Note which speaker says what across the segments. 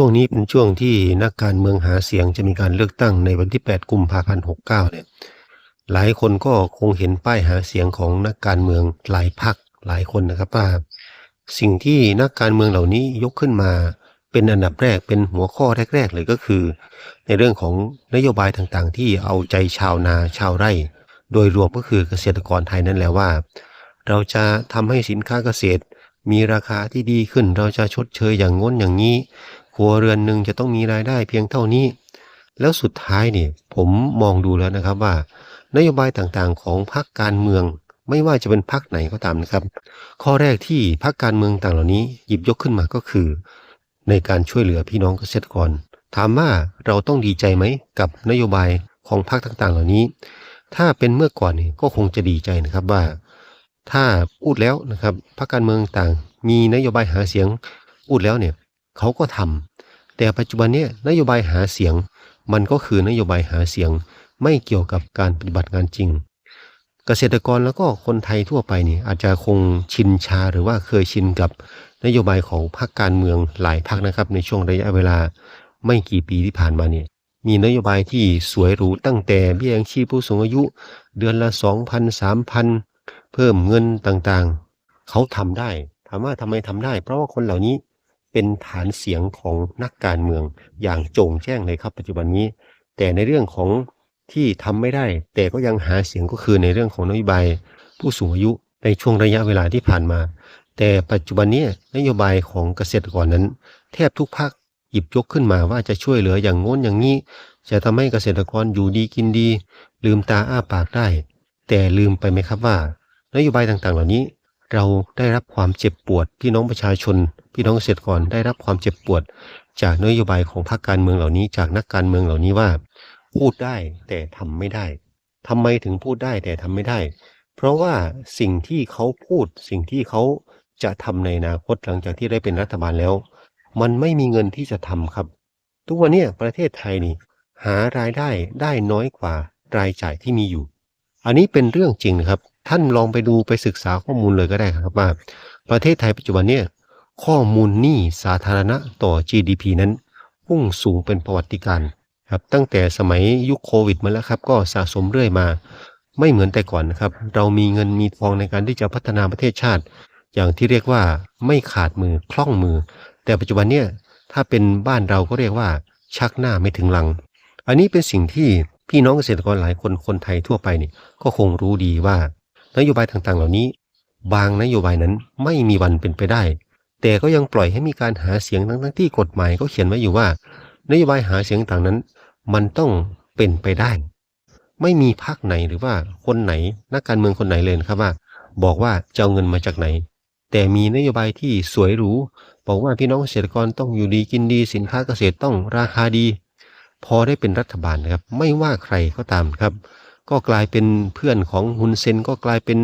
Speaker 1: ช่วงนี้เป็นช่วงที่นักการเมืองหาเสียงจะมีการเลือกตั้งในวันที่ 8 กุมภาพันธ์ 69 เนี่ย หลายคนก็คงเห็นป้ายหาเสียงของนักการเมืองหลายพักหลายคนนะครับว่าสิ่งที่นักการเมืองเหล่านี้ยกขึ้นมาเป็นอันดับแรกเป็นหัวข้อแรก ๆ เลยก็คือ ในเรื่องของนโยบายต่างๆ ที่เอาใจชาวนาชาวไร่ โดยรวมก็คือเกษตรกรไทยนั่นแหละว่า เราจะทำให้สินค้าเกษตร มีราคาที่ดีขึ้น เราจะชดเชยอย่างง้นอย่างนี้ ครัวเรือนหนึ่งจะต้องมีรายได้เพียงเท่านี้ แล้วสุดท้ายเนี่ยผมมองดูแล้วนะครับว่า นโยบายต่างๆของพรรคการเมือง ไม่ว่าจะเป็นพรรคไหนก็ตามนะครับ ข้อแรกที่พรรคการเมืองต่างเหล่านี้หยิบยกขึ้นมาก็คือ ในการช่วยเหลือพี่น้องเกษตรกร ถามว่าเราต้องดีใจไหมกับนโยบายของพรรคต่างๆ เหล่านี้ ถ้าเป็นเมื่อก่อนเนี่ยก็คงจะดีใจนะครับว่า ถ้าพูดแล้วนะครับพรรคการเมืองต่าง มีนโยบายหาเสียงพูดแล้วเนี่ยเขาก็ทำ แต่ปัจจุบันนี้นโยบายหาเสียง มันก็คือนโยบายหาเสียง ไม่เกี่ยวกับการปฏิบัติงานจริง เกษตรกรแล้วก็คนไทยทั่วไปนี่อาจจะคงชินชาหรือว่าเคยชินกับนโยบายของพรรคการเมืองหลายพรรคนะครับ ในช่วงระยะเวลาไม่กี่ปีที่ผ่านมาเนี่ยมีนโยบายที่สวยหรูตั้งแต่เบี้ยยังชีพผู้สูงอายุ เดือนละ2,000 3,000 เพิ่มเงินต่างๆ เขาทำได้ ถามว่าทำไมทำได้ เพราะว่าคนเหล่านี้ เป็นฐานเสียงของนักการเมืองอย่างโจ่งแจ้งเลยครับปัจจุบันนี้ แต่ในเรื่องของที่ทำไม่ได้ แต่ก็ยังหาเสียงก็คือในเรื่องของนโยบายผู้สูงอายุในช่วงระยะเวลาที่ผ่านมา แต่ปัจจุบันนี้นโยบายของเกษตรกรนั้น แทบทุกภาคหยิบยกขึ้นมาว่าจะช่วยเหลืออย่างโน้นอย่างนี้ จะทำให้เกษตรกรอยู่ดีกินดี ลืมตาอ้าปากได้ แต่ลืมไปไหมครับว่า นโยบายต่างๆ เหล่านี้ เราได้รับความเจ็บปวดพี่น้องประชาชน พี่น้องเกษตรกรได้รับความเจ็บปวด จากนโยบายของพรรคการเมืองเหล่านี้ จากนักการเมืองเหล่านี้ว่า พูดได้แต่ทำไม่ได้ทำไมถึงพูดได้แต่ทำไม่ได้ เพราะว่าสิ่งที่เขาพูดสิ่งที่เขาจะทำในอนาคตหลังจากที่ได้เป็นรัฐบาลแล้ว มันไม่มีเงินที่จะทำครับ ทุกวันนี้ประเทศไทยนี่ หารายได้ได้น้อยกว่ารายจ่ายที่มีอยู่ อันนี้เป็นเรื่องจริงนะครับ ท่านลองไปดูไปศึกษาข้อมูลเลยก็ได้ครับว่า ประเทศไทยปัจจุบันเนี่ยข้อมูลหนี้สาธารณะต่อ GDP นั้นพุ่งสูงเป็นประวัติการครับตั้งแต่สมัยยุคโควิดมาแล้วครับก็สะสมเรื่อยมา ไม่เหมือนแต่ก่อนนะครับ เรามีเงินมีทองในการที่จะพัฒนาประเทศชาติ อย่างที่เรียกว่าไม่ขาดมือคล่องมือ แต่ปัจจุบันเนี่ยถ้าเป็นบ้านเราก็เรียกว่า ชักหน้าไม่ถึงหลัง อันนี้เป็นสิ่งที่พี่น้องเกษตรกรหลายคนคนไทยทั่วไปนี่ก็คงรู้ดีว่า นโยบายต่างๆ เหล่านี้ บางนโยบายนั้นไม่มีวันเป็นไปได้ แต่ก็ยังปล่อยให้มีการหาเสียงทั้งๆที่กฎหมายก็เขียนไว้อยู่ว่า นโยบายหาเสียงต่างนั้น มันต้องเป็นไปได้ ไม่มีพรรคไหนหรือว่าคนไหนนักการเมืองคนไหนเลยนะครับว่า บอกว่าจะเอาเงินมาจากไหน แต่มีนโยบายที่สวยหรูบอกว่าพี่น้องเกษตรกรต้องอยู่ดีกินดีสินค้าเกษตรต้องราคาดี พอได้เป็นรัฐบาลนะครับ ไม่ว่าใครก็ตามครับ ก็กลายเป็นเพื่อนของฮุนเซนก็กลายเป็น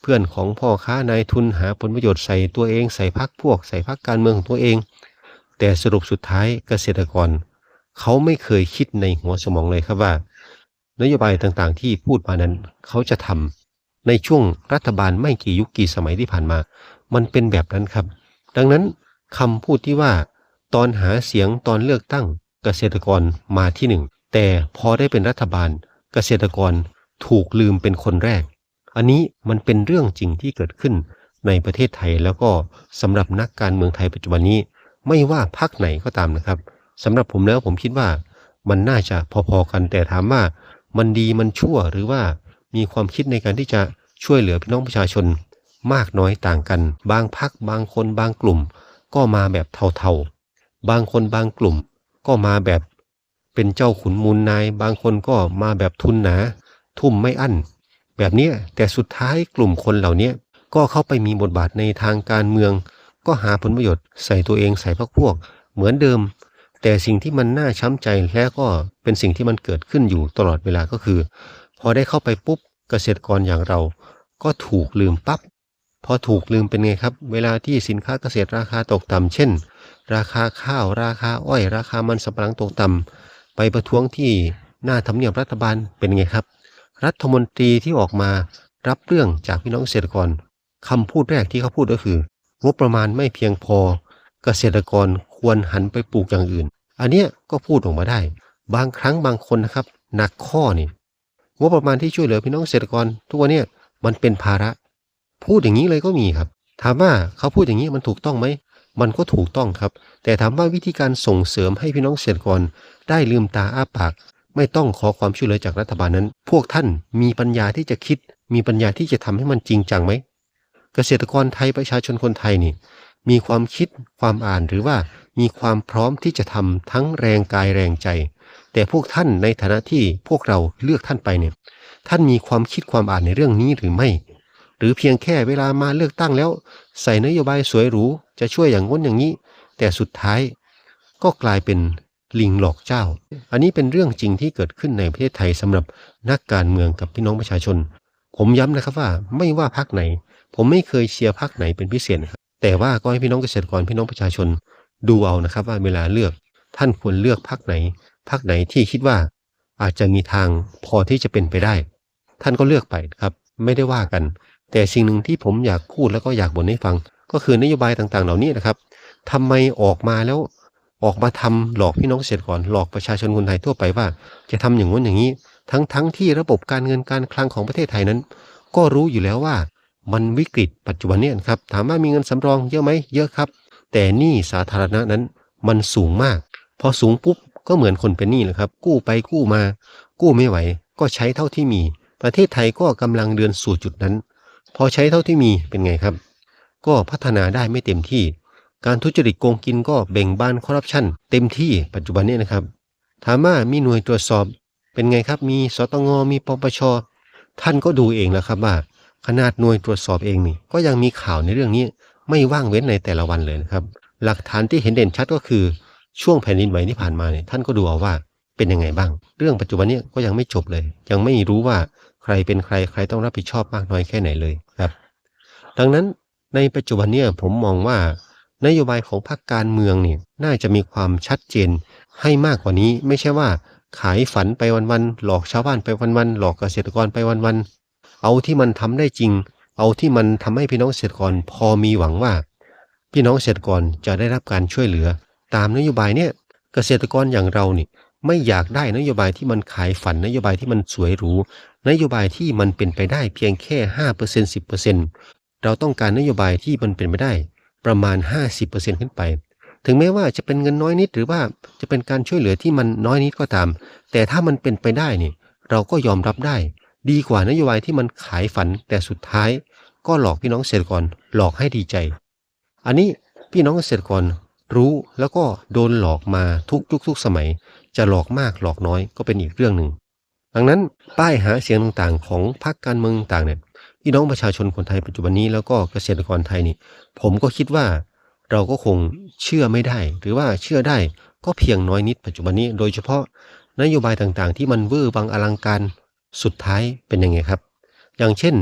Speaker 1: เพื่อนของพ่อค้านายทุนหาผลประโยชน์ใส่ตัวเอง ใส่พักพวก ใส่พักการเมืองของตัวเอง แต่สรุปสุดท้ายเกษตรกร เขาไม่เคยคิดในหัวสมองเลยครับว่า นโยบายต่างๆ ที่พูดมานั้น เขาจะทำในช่วงรัฐบาลไม่กี่ยุคกี่สมัยที่ผ่านมา มันเป็นแบบนั้นครับ ดังนั้นคำพูดที่ว่า ตอนหาเสียงตอนเลือกตั้งเกษตรกรมาที่หนึ่งแต่พอได้เป็นรัฐบาล เกษตรกรถูกลืมเป็นคนแรก อันนี้มันเป็นเรื่องจริงที่เกิดขึ้นในประเทศไทยแล้วก็สำหรับนักการเมืองไทยปัจจุบันนี้ ไม่ว่าพรรคไหนก็ตามนะครับสำหรับผมแล้วผมคิดว่ามันน่าจะพอๆกันแต่ถามว่ามันดีมันชั่วหรือว่ามีความคิดในการที่จะช่วยเหลือพี่น้องประชาชน มากน้อยต่างกัน บางพรรคบางคนบางกลุ่ม ก็มาแบบเทาๆ บางคนบางกลุ่ม ก็มาแบบ เป็นเจ้าขุนมูลนาย บางคนก็มาแบบทุนหนา ทุ่มไม่อั้น แบบนี้แต่สุดท้ายกลุ่มคนเหล่านี้ก็เข้าไปมีบทบาทในทางการเมือง ก็หาผลประโยชน์ใส่ตัวเองใส่พรรคพวก เหมือนเดิม แต่สิ่งที่มันน่าช้ำใจและก็เป็นสิ่งที่มันเกิดขึ้นอยู่ตลอดเวลาก็คือ พอได้เข้าไปปุ๊บเกษตรกรอย่างเรา ก็ถูกลืมปับ๊บพอถูกลืมเป็นไงครับ เวลาที่สินค้าเกษตรราคาตกต่ำเช่น ราคาข้าว ราคาอ้อย ราคามันสำปะหลังตกต่ำ ไปประท้วงที่หน้าทำเนียบรัฐบาลเป็นไงครับ รัฐมนตรีที่ออกมารับเรื่องจากพี่น้องเกษตรกรคำพูดแรกที่เขาพูดก็คือ งบประมาณไม่เพียงพอ เกษตรกรคควรหันไปปลูกอย่างอื่น อันเนี้ยก็พูดออกมาได้ บางครั้งบางคนนะครับหนักข้อนี่งบประมาณที่ช่วยเหลือพี่น้องเกษตรกรทุกวันเนี้ยมันเป็นภาระ พูดอย่างนี้เลยก็มีครับ ถามว่าเขาพูดอย่างนี้มันถูกต้องไหม มันก็ถูกต้องครับ แต่ถามว่าวิธีการส่งเสริมให้พี่น้องเกษตรกรได้ลืมตาอ้าปาก ไม่ต้องขอความช่วยเหลือจากรัฐบาลนั้น พวกท่านมีปัญญาที่จะคิด มีปัญญาที่จะทำให้มันจริงจังไหมเกษตรกรไทยประชาชนคนไทยนี่ มีความคิดความอ่านหรือว่ามีความพร้อมที่จะทำทั้งแรงกายแรงใจ แต่พวกท่านในฐานะที่พวกเราเลือกท่านไปเนี่ยท่านมีความคิดความอ่านในเรื่องนี้หรือไม่ หรือเพียงแค่เวลามาเลือกตั้งแล้ว ใส่นโยบายสวยหรูจะช่วยอย่างง้นอย่างนี้ แต่สุดท้ายก็กลายเป็นลิงหลอกเจ้า อันนี้เป็นเรื่องจริงที่เกิดขึ้นในประเทศไทยสำหรับนักการเมืองกับพี่น้องประชาชน ผมย้ำนะครับว่าไม่ว่าพรรคไหน ผมไม่เคยเชียร์พรรคไหนเป็นพิเศษครับแต่ว่าก็ให้พี่น้องเกษตรกรพี่น้องประชาชน ดูเอานะครับว่าเวลาเลือก ท่านควรเลือกพรรคไหนพรรคไหนที่คิดว่า อาจจะมีทางพอที่จะเป็นไปได้ ท่านก็เลือกไปครับ ไม่ได้ว่ากัน แต่สิ่งหนึ่งที่ผมอยากพูดแล้วก็อยากบ่นให้ฟัง ก็คือนโยบายต่างๆ เหล่านี้นะครับทำไมออกมาแล้วออกมาทำหลอกพี่น้องเกษตรกรหลอกประชาชนคนไทยทั่วไปว่า จะทำอย่างนู้นอย่างนี้ ทั้งๆทที่ระบบการเงินการคลังของประเทศไทยนั้น ก็รู้อยู่แล้วว่ามันวิกฤตปัจจุบันเนี่ยครับถามว่ามีเงินสำรองเยอะไหมเยอะครับ แต่หนี้สาธารณะนั้นมันสูงมาก พอสูงปุ๊บก็เหมือนคนเป็นหนี้แหละครับ กู้ไปกู้มา กู้ไม่ไหว ก็ใช้เท่าที่มี ประเทศไทยก็กำลังเดินสู่จุดนั้น พอใช้เท่าที่มีเป็นไงครับ ก็พัฒนาได้ไม่เต็มที่ การทุจริตโกงกินก็เบ่งบานคอร์รัปชันเต็มที่ปัจจุบันนี้นะครับ ถามว่ามีหน่วยตรวจสอบ เป็นไงครับ มีสตงมีปปชท่านก็ดูเองแล้วครับว่า ขนาดหน่วยตรวจสอบเองนี่ก็ยังมีข่าวในเรื่องนี้ ไม่ว่างเว้นในแต่ละวันเลยนะครับ หลักฐานที่เห็นเด่นชัดก็คือช่วงแผ่นดินไหวที่ผ่านมาเนี่ยท่านก็ดูเอาว่าเป็นยังไงบ้าง เรื่องปัจจุบันนี้ก็ยังไม่จบเลย ยังไม่รู้ว่า ใครเป็นใครใครต้องรับผิดชอบมากน้อยแค่ไหนเลยครับ ดังนั้นในปัจจุบันเนี่ยผมมองว่านโยบายของพรรคการเมืองเนี่ยน่าจะมีความชัดเจนให้มากกว่านี้ ไม่ใช่ว่าขายฝันไปวันๆหลอกชาวบ้านไปวันๆหลอกเกษตรกรไปวันๆเอาที่มันทำได้จริง เอาที่มันทำให้พี่น้องเกษตรกรพอมีหวังว่า พี่น้องเกษตรกรจะได้รับการช่วยเหลือ ตามนโยบายเนี่ยเกษตรกรอย่างเรานี่ไม่อยากได้นโยบายที่มันขายฝันนโยบายที่มันสวยหรู นโยบายที่มันเป็นไปได้เพียงแค่5% 10%เราต้องการนโยบายที่มันเป็นไปได้ประมาณ 50%ขึ้นไป ถึงแม้ว่าจะเป็นเงินน้อยนิดหรือว่าจะเป็นการช่วยเหลือที่มันน้อยนิดก็ตาม แต่ถ้ามันเป็นไปได้นี่เราก็ยอมรับได้ ดีกว่านโยบายที่มันขายฝันแต่สุดท้าย ก็หลอกพี่น้องเกษตรกรหลอกให้ดีใจ อันนี้พี่น้องเกษตรกรรู้แล้วก็โดนหลอกมาทุกยุคทุกสมัย จะหลอกมากหลอกน้อยก็เป็นอีกเรื่องหนึ่ง ดังนั้นป้ายหาเสียงต่างๆ ของพรรคการเมืองต่างเนี่ยพี่น้องประชาชนคนไทยปัจจุบันนี้แล้วก็เกษตรกรไทยนี่ผมก็คิดว่าเราก็คงเชื่อไม่ได้ หรือว่าเชื่อได้ก็เพียงน้อยนิดปัจจุบันนี้ โดยเฉพาะนโยบายต่างๆ ที่มันเวอร์บางอลังการสุดท้ายเป็นยังไงครับ อย่างเช่น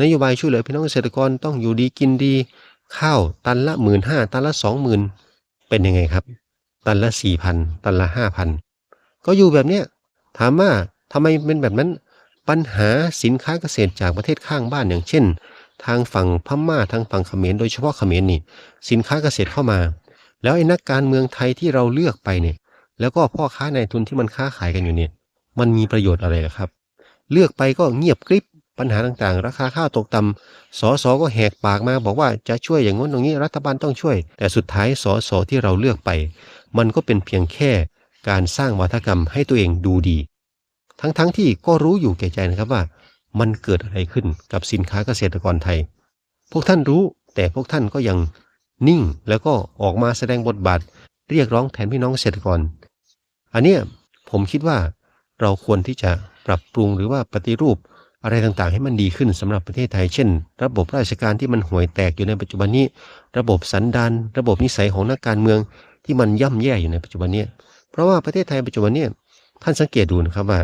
Speaker 1: นโยบายช่วยเหลือพี่น้องเกษตรกรต้องอยู่ดีกินดี ข้าวตันละหมื่นห้าตันละสองหมื่นเป็นยังไงครับ ตันละสี่พันตันละห้าพันก็อยู่แบบเนี้ยถามว่า ทำไมเป็นแบบนั้น ปัญหาสินค้าเกษตรจากประเทศข้างบ้านอย่างเช่น ทางฝั่งพม่าทางฝั่งเขมรโดยเฉพาะเขมรนี่ สินค้าเกษตรเข้ามา แล้วไอ้นักการเมืองไทยที่เราเลือกไปเนี่ย แล้วก็พ่อค้าในทุนที่มันค้าขายกันอยู่เนี่ย มันมีประโยชน์อะไรครับ เลือกไปก็เงียบกริบปัญหาต่างๆ ราคาข้าวตกต่ำสอสอก็แหกปากมาบอกว่าจะช่วยอย่างง้นอย่างนี้รัฐบาลต้องช่วย แต่สุดท้ายสอสอที่เราเลือกไป มันก็เป็นเพียงแค่การสร้างวัฒกรรมให้ตัวเองดูดี ทั้งๆทที่ก็รู้อยู่แก่ใจนะครับว่า มันเกิดอะไรขึ้นกับสินค้าเกษตรกรไทย พวกท่านรู้แต่พวกท่านก็ยังนิ่งแล้วก็ออกมาแสดงบทบาท เรียกร้องแทนพี่น้องเกษตรกร อันเนี้ยผมคิดว่าเราควรที่จะปรับปรุงหรือว่าปฏิรูปอะไรต่างๆ ให้มันดีขึ้นสำหรับประเทศไทย เช่น ระบบราชการที่มันห่วยแตกอยู่ในปัจจุบันนี้ ระบบสันดานระบบนิสัยของนักการเมืองที่มันย่ำแย่อยู่ในปัจจุบันนี้ เพราะว่าประเทศไทยปัจจุบันนี้ท่านสังเกตดูนะครับว่า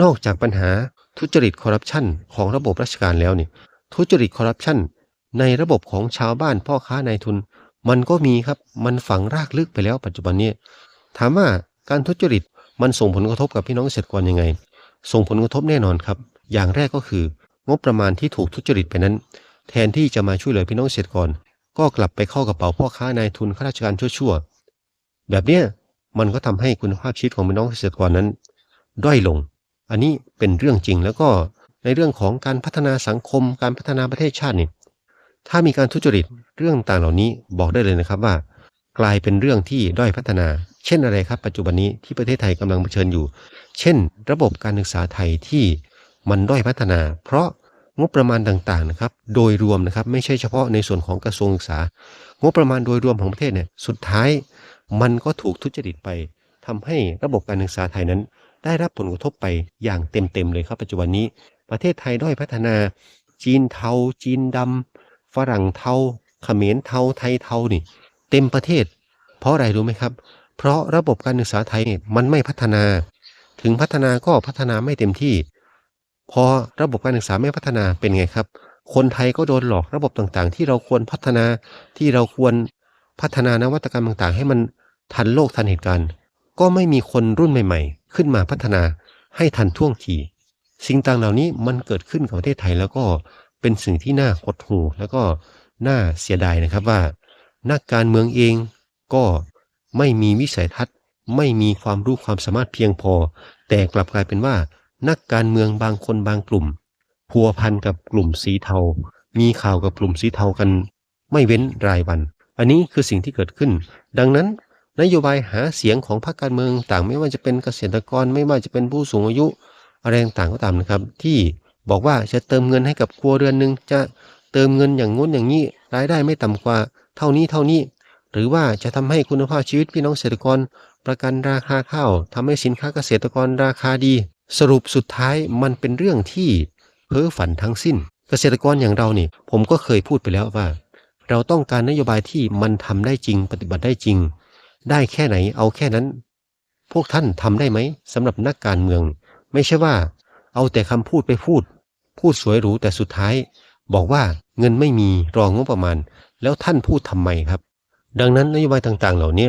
Speaker 1: นอกจากปัญหาทุจริตคอร์รัปชันของระบบราชการแล้วเนี่ยทุจริตคอร์รัปชันในระบบของชาวบ้านพ่อค้านายทุน มันก็มีครับมันฝังรากลึกไปแล้วปัจจุบันนี้ถามว่าการทุจริตมันส่งผลกระทบกับพี่น้องเกษตรกรยังไง ส่งผลกระทบแน่นอนครับ อย่างแรกก็คืองบประมาณที่ถูกทุจริตไปนั้น แทนที่จะมาช่วยเหลือพี่น้องเกษตรกร ก็กลับไปเข้ากระเป๋าพ่อค้านายทุนข้าราชการชั่วๆแบบเนี้ยมันก็ทำให้คุณภาพชีวิตของพี่น้องเกษตรกรนั้น ด้อยลง อันนี้เป็นเรื่องจริงแล้วก็ในเรื่องของการพัฒนาสังคม การพัฒนาประเทศชาตินี่ถ้ามีการทุจริตเรื่องต่างเหล่านี้บอกได้เลยนะครับว่า กลายเป็นเรื่องที่ด้อยพัฒนา เช่นอะไรครับ ปัจจุบันนี้ที่ประเทศไทยกำลังเผชิญอยู่ เช่น ระบบการศึกษาไทยที่มันด้อยพัฒนา เพราะงบประมาณต่างๆนะครับ โดยรวมนะครับไม่ใช่เฉพาะในส่วนของกระทรวงศึกษา งบประมาณโดยรวมของประเทศเนี่ยสุดท้าย มันก็ถูกทุจริตไปทำให้ระบบการศึกษาไทยนั้น ได้รับผลกระทบไปอย่างเต็มๆเลยครับ ปัจจุบันนี้ ประเทศไทยด้อยพัฒนา จีนเทา จีนดำฝรั่งเทาเขมรเทาไทยเทานี่ เต็มประเทศ เพราะอะไรรู้ไหมครับ เพราะระบบการศึกษาไทยเนี่ยมันไม่พัฒนา ถึงพัฒนาก็พัฒนาไม่เต็มที่ พอระบบการศึกษาไม่พัฒนาเป็นไงครับ คนไทยก็โดนหลอกระบบต่างๆ ที่เราควรพัฒนาที่เราควรพัฒนานวัตกรรมต่างๆ ให้มันทันโลกทันเหตุการณ์ ก็ไม่มีคนรุ่นใหม่ ๆ ขึ้นมาพัฒนาให้ทันท่วงที สิ่งต่างเหล่านี้มันเกิดขึ้นกับประเทศไทยแล้วก็เป็นสิ่งที่น่าหดหู่แล้วก็น่าเสียดายนะครับว่า นักการเมืองเองก็ไม่มีวิสัยทัศน์ ไม่มีความรู้ความสามารถเพียงพอ แต่กลับกลายเป็นว่า นักการเมืองบางคนบางกลุ่มพัวพันกับกลุ่มสีเทา มีข่าวกับกลุ่มสีเทากัน ไม่เว้นรายวัน อันนี้คือสิ่งที่เกิดขึ้น ดังนั้น นโยบายหาเสียงของพรรคการเมืองต่างไม่ว่าจะเป็นเกษตรกรไม่ว่าจะเป็นผู้สูงอายุอะไรต่างก็ตามนะครับ ที่บอกว่าจะเติมเงินให้กับครัวเรือนหนึ่งจะเติมเงินอย่างงู้นอย่างนี้รายได้ไม่ต่ำกว่า เท่านี้เท่านี้ หรือว่าจะทำให้คุณภาพชีวิตพี่น้องเกษตรกร ประกันราคาข้าวทำให้สินค้าเกษตรกรราคาดี สรุปสุดท้ายมันเป็นเรื่องที่เพ้อฝันทั้งสิ้น เกษตรกรอย่างเรานี่ผมก็เคยพูดไปแล้วว่า เราต้องการนโยบายที่มันทำได้จริง ปฏิบัติได้จริง ได้แค่ไหนเอาแค่นั้น พวกท่านทำได้ไหมสำหรับนักการเมือง ไม่ใช่ว่า เอาแต่คำพูดไปพูด พูดสวยหรูแต่สุดท้าย บอกว่าเงินไม่มีรองงบประมาณ แล้วท่านพูดทำไมครับ ดังนั้นนโยบายต่างๆ เหล่านี้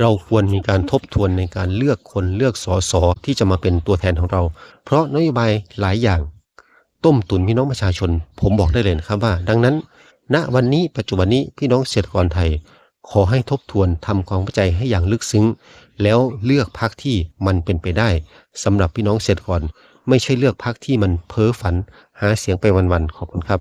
Speaker 1: เราควรมีการทบทวนในการเลือกคนเลือกสอสอที่จะมาเป็นตัวแทนของเรา เพราะนโยบายหลายอย่าง ต้มตุนพี่น้องประชาชน ผมบอกได้เลยนะครับว่า ดังนั้น ณวันนี้ปัจจุบันนี้พี่น้องเกษตรกรไทย ขอให้ทบทวนทำความเข้าใจให้อย่างลึกซึ้ง แล้วเลือกพักที่มันเป็นไปได้สำหรับพี่น้องเสร็จก่อน ไม่ใช่เลือกพักที่มันเพ้อฝัน หาเสียงไปวันๆขอบคุณครับ